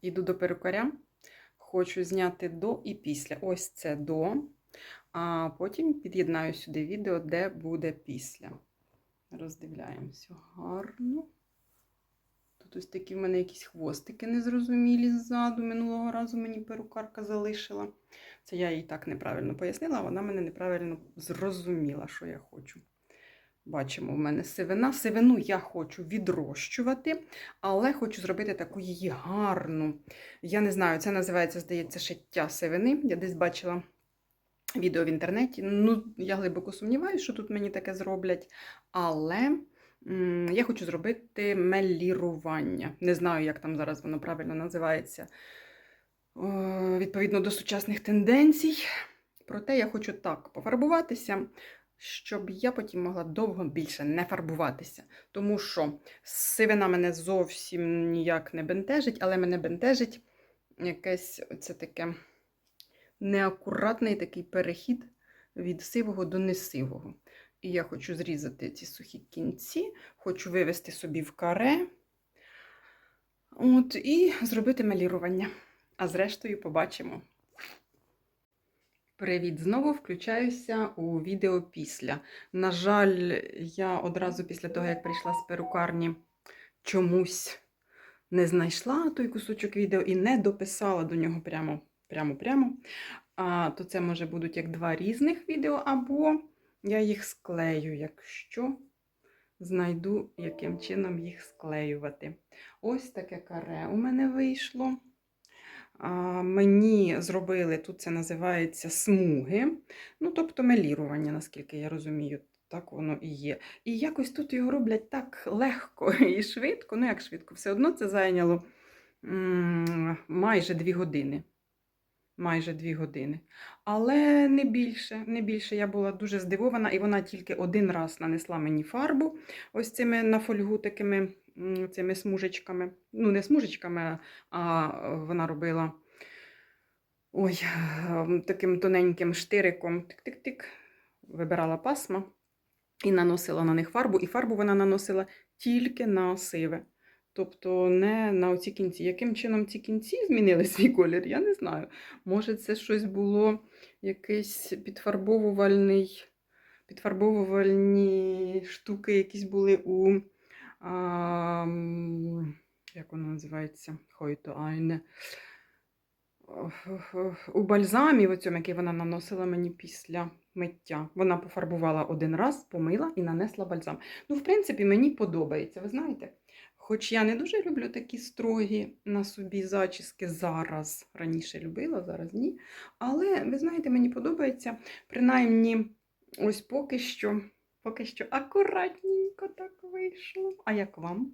Іду до перукаря. Хочу зняти до і після. Ось це до. А потім під'єднаю сюди відео, де буде після. Роздивляємося гарно. Тут ось такі в мене якісь хвостики незрозумілі ззаду. Минулого разу мені перукарка залишила. Це я їй так неправильно пояснила, вона мене неправильно зрозуміла, що я хочу. Бачимо, в мене сивина. Сивину я хочу відрощувати, але хочу зробити таку її гарну. Я не знаю, це називається, здається, шиття сивини. Я десь бачила відео в інтернеті. Ну, я глибоко сумніваюся, що тут мені таке зроблять. Але я хочу зробити мелірування. Не знаю, як там зараз воно правильно називається. Е, Відповідно до сучасних тенденцій. Проте я хочу так пофарбуватися, щоб я потім могла довго більше не фарбуватися. Тому що сивина мене зовсім ніяк не бентежить, але мене бентежить якесь оце таке неакуратний такий перехід від сивого до несивого. І я хочу зрізати ці сухі кінці, хочу вивести собі в каре от, і зробити малірування. А зрештою побачимо. Привіт! Знову включаюся у відео після. На жаль, я одразу після того, як прийшла з перукарні, чомусь не знайшла той кусочок відео і не дописала до нього прямо прямо прямо. А, то це може будуть як два різних відео, або я їх склею, якщо знайду, яким чином їх склеювати. Ось таке каре у мене вийшло. Мені зробили, тут це називається смуги, ну, тобто мелірування, наскільки я розумію, так воно і є. І якось тут його роблять так легко і швидко, ну як швидко, все одно це зайняло майже дві години. Майже дві години. Але не більше, не більше. Я була дуже здивована, і вона тільки один раз нанесла мені фарбу ось цими на фольгу такими цими смужечками. Ну, не смужечками, а вона робила ой, ем, таким тоненьким штириком. Тик-тик-тик. Вибирала пасма і наносила на них фарбу. І фарбу вона наносила тільки на сиве. Тобто не на оці кінці. Яким чином ці кінці змінили свій колір, я не знаю. Може, це щось було якийсь підфарбовувальний, підфарбовувальні штуки, якісь були у. А, як воно називається? Хойто Айне. У бальзамі, в цьому, який вона наносила мені після миття. Вона пофарбувала один раз, помила і нанесла бальзам. Ну, в принципі, мені подобається, ви знаєте. Хоч я не дуже люблю такі строгі на собі зачіски зараз. Раніше любила, зараз ні. Але, ви знаєте, мені подобається. Принаймні, ось поки що, поки що акуратненько так вийшло. А як вам?